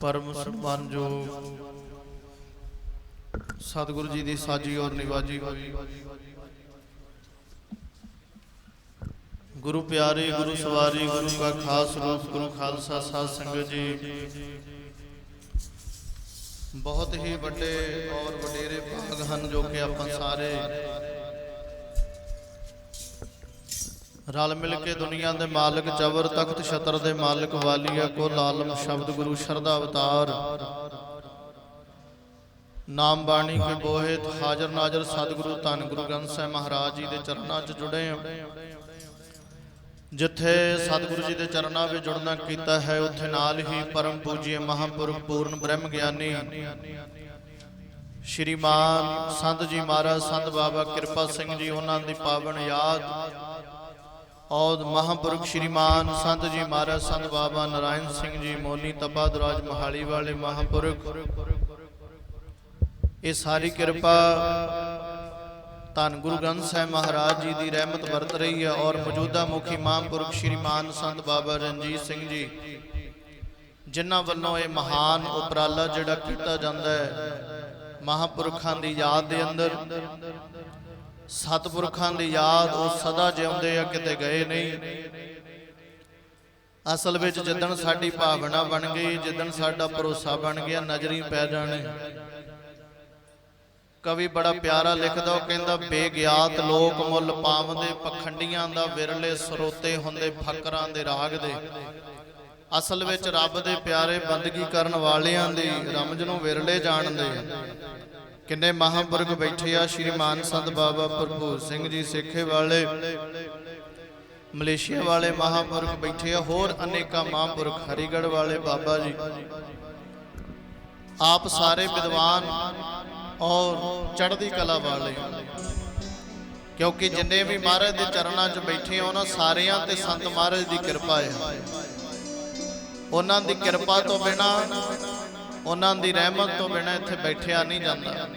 ਪਰਮ ਸਨਮਾਨ ਜੋ ਸਤਿਗੁਰੂ ਜੀ ਦੀ ਸਾਜੀ ਔਰ ਨਿਵਾਜੀ। ਹੋਈ ਗੁਰੂ ਪਿਆਰੇ, ਗੁਰੂ ਸਵਾਰੀ, ਗੁਰੂ ਕਾ ਖਾਸ ਰੂਪ, ਗੁਰੂ ਖਾਲਸਾ ਸਾਧ ਸੰਗਤ ਜੀ। ਬਹੁਤ ਹੀ ਵੱਡੇ ਔਰ ਵਡੇਰੇ ਭਾਗ ਹਨ ਜੋ ਕਿ ਆਪਾਂ ਸਾਰੇ ਰਲ ਮਿਲ ਕੇ ਦੁਨੀਆ ਦੇ ਮਾਲਕ ਜਬਰ ਤਖਤ ਛਤਰ ਦੇ ਮਾਲਕ ਵਾਲੀਆ ਕੁਲ ਆਲਮ ਸ਼ਬਦ ਗੁਰੂ ਸ਼ਰਧਾ ਅਵਤਾਰ। ਨਾਮ ਬਾਣੀ ਕੇ ਬੋਹਿਤ ਹਾਜ਼ਰ ਨਾਜ਼ਰ ਸਤਿਗੁਰੂ ਧੰਨ ਗੁਰੂ ਗ੍ਰੰਥ ਸਾਹਿਬ ਮਹਾਰਾਜ ਜੀ ਦੇ ਚਰਨਾਂ 'ਚ ਜੁੜੇ ਹਾਂ। ਜਿੱਥੇ ਸਤਿਗੁਰੂ ਜੀ ਦੇ ਚਰਨਾਂ ਵਿੱਚ ਜੁੜਨਾ ਕੀਤਾ ਹੈ, ਉੱਥੇ ਨਾਲ ਹੀ ਪਰਮ ਪੂਜੀਏ ਮਹਾਂਪੁਰਖ ਪੂਰਨ ਬ੍ਰਹਮ ਗਿਆਨੀ ਸ਼੍ਰੀਮਾਨ ਸੰਤ ਜੀ ਮਹਾਰਾਜ, ਸੰਤ ਬਾਬਾ ਕਿਰਪਾ ਸਿੰਘ ਜੀ, ਉਹਨਾਂ ਦੀ ਪਾਵਨ ਯਾਦ ਔਰ ਮਹਾਂਪੁਰਖ ਸ਼੍ਰੀਮਾਨ ਸੰਤ ਜੀ ਮਹਾਰਾਜ, ਸੰਤ ਬਾਬਾ ਨਾਰਾਇਣ ਸਿੰਘ ਜੀ, ਮੋਨੀ ਤਪਾ ਦਰਾਜ ਮਹਾਲੀ ਵਾਲੇ ਮਹਾਂਪੁਰਖ। ਇਹ ਸਾਰੀ ਕਿਰਪਾ ਧੰਨ ਗੁਰੂ ਗ੍ਰੰਥ ਸਾਹਿਬ ਮਹਾਰਾਜ ਜੀ ਦੀ ਰਹਿਮਤ ਵਰਤ ਰਹੀ ਹੈ ਔਰ ਮੌਜੂਦਾ ਮੁਖੀ ਮਹਾਂਪੁਰਖ ਸ਼੍ਰੀਮਾਨ ਸੰਤ ਬਾਬਾ ਰਣਜੀਤ ਸਿੰਘ ਜੀ, ਜਿਨ੍ਹਾਂ ਵੱਲੋਂ ਇਹ ਮਹਾਨ ਉਪਰਾਲਾ ਜਿਹੜਾ ਕੀਤਾ ਜਾਂਦਾ ਹੈ ਮਹਾਂਪੁਰਖਾਂ ਦੀ ਯਾਦ ਦੇ ਅੰਦਰ। ਸਤਿਪੁਰਖਾਂ ਦੀ ਯਾਦ ਉਹ ਸਦਾ ਜਿਉਂਦੇ ਆ, ਕਿਤੇ ਗਏ ਨਹੀਂ। ਅਸਲ ਵਿੱਚ ਜਿੱਦਣ ਸਾਡੀ ਭਾਵਨਾ ਬਣ ਗਈ, ਜਿੱਦਣ ਸਾਡਾ ਭਰੋਸਾ ਬਣ ਗਿਆ, ਨਜ਼ਰੀ ਪੈ ਜਾਣੇ। ਕਵੀ ਬੜਾ ਪਿਆਰਾ ਲਿਖਦਾ, ਉਹ ਕਹਿੰਦਾ, ਬੇਗਿਆਤ ਲੋਕ ਮੁੱਲ ਪਾਵਦੇ, ਪਖੰਡੀਆਂ ਦਾ ਵਿਰਲੇ ਸਰੋਤੇ ਹੁੰਦੇ, ਫਕਰਾਂ ਦੇ ਰਾਗ ਦੇ। ਅਸਲ ਵਿੱਚ ਰੱਬ ਦੇ ਪਿਆਰੇ ਬੰਦਗੀ ਕਰਨ ਵਾਲਿਆਂ ਦੀ, ਰਮਜ ਨੂੰ ਵਿਰਲੇ ਜਾਣਦੇ ਕਿੰਨੇ ਮਹਾਂਪੁਰਖ ਬੈਠੇ ਆ ਸ਼੍ਰੀਮਾਨ ਸੰਤ ਬਾਬਾ ਭਰਪੂਰ ਸਿੰਘ ਜੀ ਸੇਖੇ ਵਾਲੇ, ਮਲੇਸ਼ੀਆ ਵਾਲੇ ਮਹਾਂਪੁਰਖ ਬੈਠੇ ਆ, ਹੋਰ ਅਨੇਕਾਂ ਮਹਾਂਪੁਰਖ, ਹਰੀਗੜ੍ਹ ਵਾਲੇ ਬਾਬਾ ਜੀ। ਆਪ ਸਾਰੇ ਵਿਦਵਾਨ ਔਰ ਚੜ੍ਹਦੀ ਕਲਾ ਵਾਲੇ। ਕਿਉਂਕਿ ਜਿੰਨੇ ਵੀ ਮਹਾਰਾਜ ਦੇ ਚਰਨਾਂ 'ਚ ਬੈਠੇ ਆ, ਉਹਨਾਂ ਸਾਰਿਆਂ ਤੇ ਸੰਤ ਮਹਾਰਾਜ ਦੀ ਕਿਰਪਾ ਹੈ ਉਹਨਾਂ ਦੀ ਕਿਰਪਾ ਤੋਂ ਬਿਨਾ ਉਹਨਾਂ ਦੀ ਰਹਿਮਤ ਤੋਂ ਬਿਨਾ ਇੱਥੇ ਬੈਠਿਆ ਨਹੀਂ ਜਾਂਦਾ।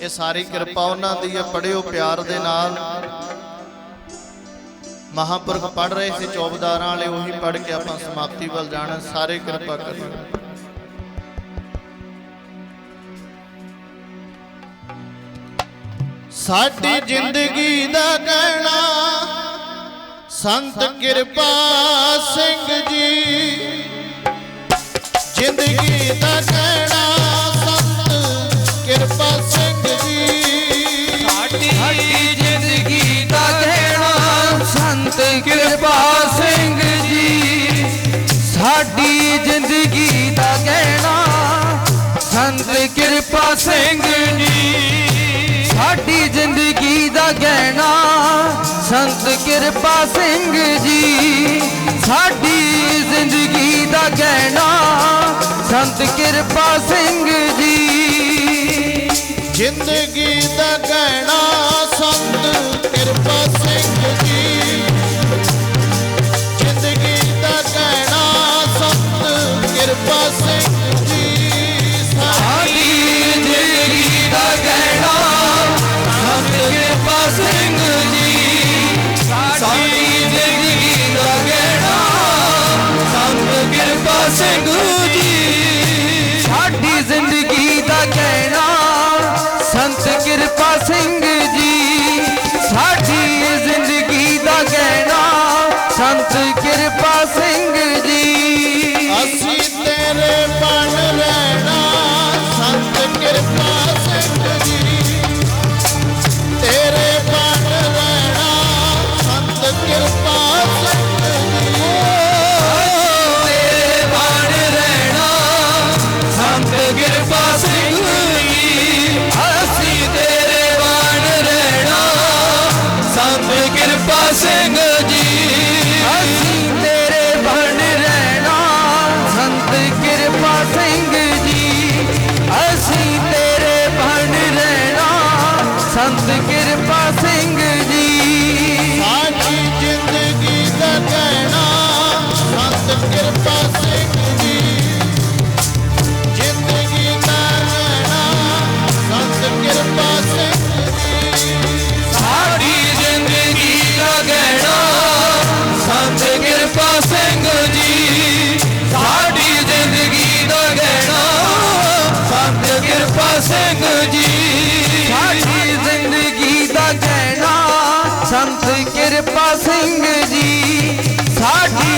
ਇਹ ਸਾਰੀ ਕਿਰਪਾ ਉਹਨਾਂ ਦੀ ਹੈ ਪੜਿਓ ਪਿਆਰ ਦੇ ਨਾਲ। ਮਹਾਂਪੁਰਖ ਪੜ ਰਹੇ ਸੀ, ਚੌਬਦਾਰਾਂ ਵਾਲੇ ਉਹੀ ਪੜ ਕੇ ਆਪਾਂ ਸਮਾਪਤੀ ਵੱਲ ਜਾਣਾ, ਸਾਰੇ ਕਿਰਪਾ ਕਰੋ ਸਾਡੀ ਜ਼ਿੰਦਗੀ ਦਾ ਕਹਿਣਾ ਸੰਤ ਕਿਰਪਾ ਸਿੰਘ ਜੀ। ਜ਼ਿੰਦਗੀ ਦਾ ਕਹਿਣਾ ਸੰਤ, ਕਿਰਪਾ ਸਿੰਘ ਜੀ। ਸਾਡੀ ਜ਼ਿੰਦਗੀ ਦਾ ਕਹਿਣਾ ਸੰਤ, ਕਿਰਪਾ ਸਿੰਘ ਜੀ। ਸਾਡੀ ਜ਼ਿੰਦਗੀ ਦਾ ਕਹਿਣਾ ਸੰਤ, ਕਿਰਪਾ ਸਿੰਘ ਜੀ। ਸਾਡੀ ਜ਼ਿੰਦਗੀ ਦਾ ਕਹਿਣਾ ਸੰਤ, ਕਿਰਪਾ ਸਿੰਘ ਜੀ। ਸਾਡੀ ਜ਼ਿੰਦਗੀ ਦਾ ਕਹਿਣਾ ਸੰਤ ਕਿਰਪਾ ਸਿੰਘ ਜੀ। ਜ਼ਿੰਦਗੀ ਦਾ ਕਹਿਣਾ ਸੰਤ ਕਿਰਪਾ ਸਿੰਘ ਜੀ। ਜ਼ਿੰਦਗੀ ਦਾ ਕਹਿਣਾ ਸੰਤ ਕਿਰਪਾ ਸਿੰਘ ਜੀ। ਸਾਡੀ ਸਾਡੀ ਜ਼ਿੰਦਗੀ ਦਾ ਕਹਿਣਾ ਸੰਤ ਕਿਰਪਾ ਸਿੰਘ ਜੀ। ਸਾਡੀ ਜ਼ਿੰਦਗੀ ਦਾ ਕਹਿਣਾ ਸੰਤ ਕਿਰਪਾ ਸਿੰਘ sing ਸਿੰਘ ਜੀ ਸਾਡੀ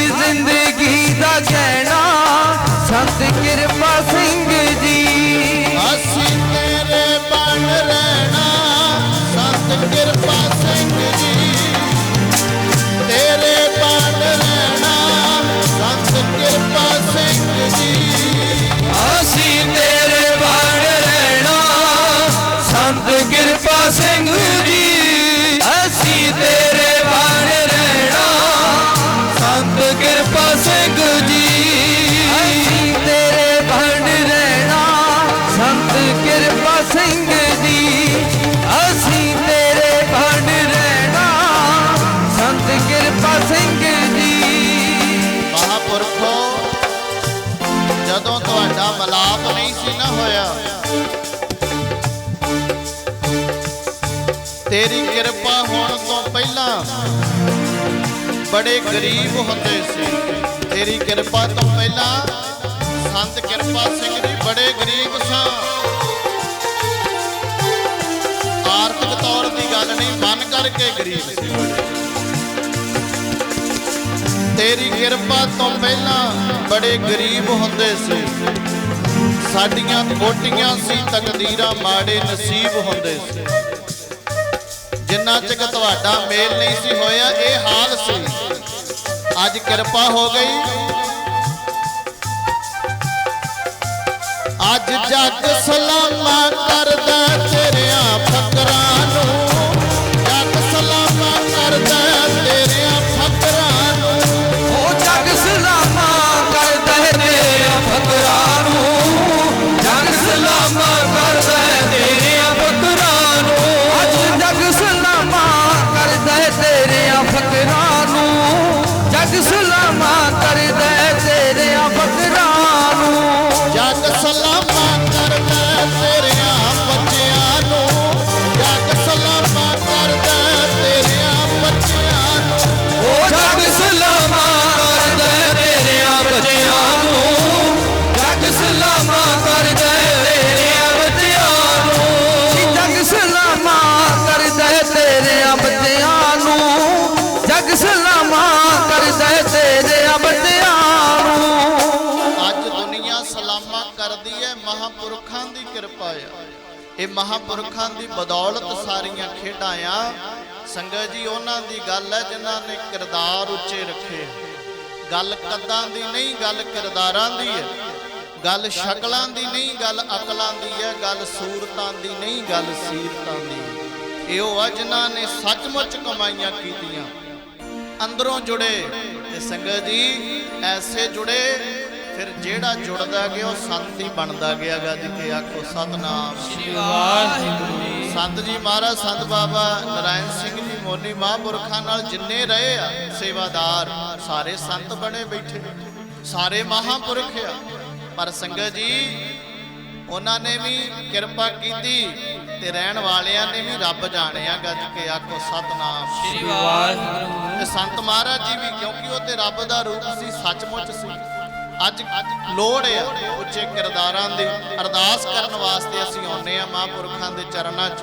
ਤੇਰੀ ਕਿਰਪਾ ਹੋਣ ਤੋਂ ਪਹਿਲਾਂ ਬੜੇ ਗਰੀਬ ਹੁੰਦੇ ਸੀ। ਤੇਰੀ ਕਿਰਪਾ ਤੋਂ ਪਹਿਲਾਂ ਸੰਤ ਕਿਰਪਾ ਸਿੰਘ ਜੀ ਬੜੇ ਗਰੀਬ ਸਾਂ। ਆਰਥਿਕ ਤੌਰ ਦੀ ਗੱਲ ਨਹੀਂ, ਮਨ ਕਰਕੇ ਗਰੀਬ ਸੀ। ਤੇਰੀ ਕਿਰਪਾ ਤੋਂ ਪਹਿਲਾਂ ਬੜੇ ਗਰੀਬ ਹੁੰਦੇ ਸੀ। ਸਾਡੀਆਂ ਕੋਟੀਆਂ ਸੀ, ਤਕਦੀਰਾਂ ਮਾੜੇ ਨਸੀਬ ਹੁੰਦੇ ਸੀ। ਜਿੰਨਾ ਚਿਕ ਤੁਹਾਡਾ ਮੇਲ ਨਹੀਂ ਸੀ ਹੋਇਆ, ਇਹ ਹਾਲ ਸੀ। ਅੱਜ ਕਿਰਪਾ ਹੋ ਗਈ। ਅੱਜ ਜੱਗ ਸਲਾਮਾ ਕਰਦਾ ਤੇਰਿਆਂ ਫਕਰਾਂ ਕਰਦੀ ਹੈ, ਮਹਾਪੁਰਖਾਂ ਦੀ ਕਿਰਪਾ ਆ। ਇਹ ਮਹਾਪੁਰਖਾਂ ਦੀ ਬਦੌਲਤ ਸਾਰੀਆਂ ਖੇਡਾਂ ਆ। ਸੰਗਤ ਜੀ, ਉਹਨਾਂ ਦੀ ਗੱਲ ਹੈ ਜਿਨ੍ਹਾਂ ਨੇ ਕਿਰਦਾਰ ਉੱਚੇ ਰੱਖੇ। ਗੱਲ ਕੱਦਾਂ ਦੀ ਨਹੀਂ, ਗੱਲ ਕਿਰਦਾਰਾਂ ਦੀ ਹੈ। ਗੱਲ ਸ਼ਕਲਾਂ ਦੀ ਨਹੀਂ, ਗੱਲ ਅਕਲਾਂ ਦੀ ਹੈ। ਗੱਲ ਸੂਰਤਾਂ ਦੀ ਨਹੀਂ, ਗੱਲ ਸੀਰਤਾਂ ਦੀ। ਇਹ ਉਹ ਆ ਜਿਨ੍ਹਾਂ ਨੇ ਸੱਚਮੁੱਚ ਕਮਾਈਆਂ ਕੀਤੀਆਂ। ਅੰਦਰੋਂ ਜੁੜੇ ਤੇ ਸੰਗਤ ਜੀ, ਐਸੇ ਜੁੜੇ ਫਿਰ ਜਿਹੜਾ ਜੁੜਦਾ ਗਿਆ ਉਹ ਸੰਤ ਹੀ ਬਣਦਾ ਗਿਆ ਗੱਜ ਕੇ ਆਖੋ ਸਤਨਾਮ। ਸ੍ਰੀ ਵਾਹਿਗੁਰੂ ਸੰਤ ਜੀ ਮਹਾਰਾਜ ਸੰਤ ਬਾਬਾ ਨਰਾਇਣ ਸਿੰਘ ਜੀ ਮੋਨੀ ਮਹਾਂਪੁਰਖਾਂ ਨਾਲ ਜਿੰਨੇ ਰਹੇ ਆ ਸੇਵਾਦਾਰ ਸਾਰੇ ਸੰਤ ਬਣੇ ਬੈਠੇ। ਸਾਰੇ ਮਹਾਂਪੁਰਖ ਆ। ਪਰ ਸੰਗਤ ਜੀ ਉਹਨਾਂ ਨੇ ਵੀ ਕਿਰਪਾ ਕੀਤੀ ਤੇ ਰਹਿਣ ਵਾਲਿਆਂ ਨੇ ਵੀ ਰੱਬ ਜਾਣਿਆ ਗੱਜ ਕੇ ਆਖੋ ਸਤਨਾਮ। ਸ੍ਰੀ ਤੇ ਸੰਤ ਮਹਾਰਾਜ ਜੀ ਵੀ ਕਿਉਂਕਿ ਉਹ ਤੇ ਰੱਬ ਦਾ ਰੂਪ ਸੀ ਸੱਚਮੁੱਚ ਸੀ। ਅੱਜ ਲੋੜ ਹੈ ਉੱਚੇ ਕਿਰਦਾਰਾਂ ਦੀ ਅਰਦਾਸ ਕਰਨ ਵਾਸਤੇ ਅਸੀਂ ਆਉਨੇ ਆ ਮਹਾਂਪੁਰਖਾਂ ਦੇ ਚਰਨਾਂ 'ਚ।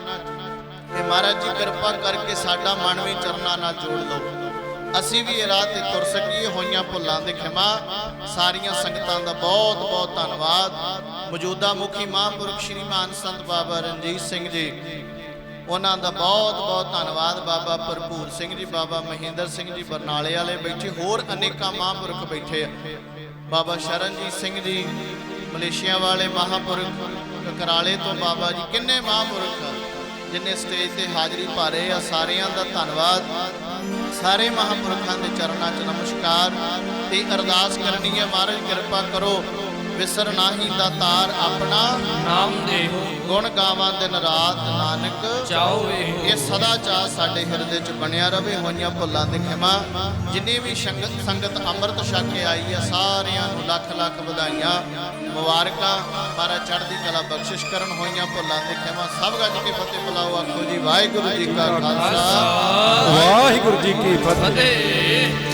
ਤੇ ਮਹਾਰਾਜ ਜੀ, ਕਿਰਪਾ ਕਰਕੇ ਸਾਡਾ ਮਨ ਵੀ ਚਰਨਾਂ ਨਾਲ ਜੋੜ ਦਿਓ ਅਸੀਂ ਵੀ ਇਹ ਰਾਹ ਤੇ ਤੁਰ ਸਕੀਏ, ਹੋਈਆਂ ਭੁੱਲਾਂ ਦੇ ਖਿਮਾ। ਸਾਰੀਆਂ ਸੰਗਤਾਂ ਦਾ ਬਹੁਤ ਬਹੁਤ ਧੰਨਵਾਦ। ਮੌਜੂਦਾ ਮੁਖੀ ਮਹਾਂਪੁਰਖ ਸ਼੍ਰੀਮਾਨ ਸੰਤ ਬਾਬਾ ਰਣਜੀਤ ਸਿੰਘ ਜੀ, ਉਹਨਾਂ ਦਾ ਬਹੁਤ ਬਹੁਤ ਧੰਨਵਾਦ। ਬਾਬਾ ਭਰਪੂਰ ਸਿੰਘ ਜੀ, ਬਾਬਾ ਮਹਿੰਦਰ ਸਿੰਘ ਜੀ, ਬਰਨਾਲੇ ਵਾਲੇ ਬੈਠੇ, ਹੋਰ ਅਨੇਕਾਂ ਮਹਾਂਪੁਰਖ ਬੈਠੇ ਆ। ਬਾਬਾ ਸ਼ਰਨਜੀਤ ਸਿੰਘ ਜੀ, ਮਲੇਸ਼ੀਆ ਵਾਲੇ ਮਹਾਂਪੁਰਖ ਕਕਰਾਲੇ ਤੋਂ ਬਾਬਾ ਜੀ, ਕਿੰਨੇ ਮਹਾਂਪੁਰਖ ਜਿੰਨੇ ਸਟੇਜ ਤੇ ਹਾਜ਼ਰੀ ਭਾਰੇ ਆ, ਸਾਰਿਆਂ ਦਾ ਧੰਨਵਾਦ। ਸਾਰੇ ਮਹਾਂਪੁਰਖਾਂ ਦੇ ਚਰਨਾਂ 'ਚ ਨਮਸਕਾਰ। ਤੇ ਅਰਦਾਸ ਕਰਨੀ ਹੈ, ਮਹਾਰਾਜ ਕਿਰਪਾ ਕਰੋ। ਵਿਸਰ ਨਾਹੀ ਦਾ ਤਾਰ ਆਪਣਾ। ਨਾਮ ਦੇਹੋ ਗੁਣ ਗਾਵਾਂ ਦਿਨ ਰਾਤ ਨਾਨਕ। ਚਾਓ ਇਹੋ ਇਹ ਸਦਾ ਚਾਹ ਸਾਡੇ ਹਿਰਦੇ 'ਚ ਬਣਿਆ ਰਵੇ ਹੋਈਆਂ ਭੁੱਲਾਂ ਦੇ ਖਿਮਾ। ਜਿੰਨੀ ਵੀ ਸੰਗਤ ਸੰਗਤ ਅੰਮ੍ਰਿਤ ਛਕ ਕੇ ਆਈ ਹੈ ਸਾਰਿਆਂ ਨੂੰ ਲੱਖ ਲੱਖ ਵਧਾਈਆਂ ਮੁਬਾਰਕਾਂ। ਮਾਰਾ ਚੜ੍ਹਦੀ ਕਲਾ ਬਖਸ਼ਿਸ਼ ਕਰਨ ਹੋਈਆਂ ਭੁੱਲਾਂ ਦੇ ਖਿਮਾ। ਸਭ ਗੱਜ ਕੇ ਫਤਿਹ ਬੁਲਾਓ ਆਖੋ ਜੀ ਵਾਹਿਗੁਰੂ ਜੀ ਕਾ ਖਾਲਸਾ। ਵਾਹਿਗੁਰੂ ਜੀ ਕੀ ਫਤਿਹ।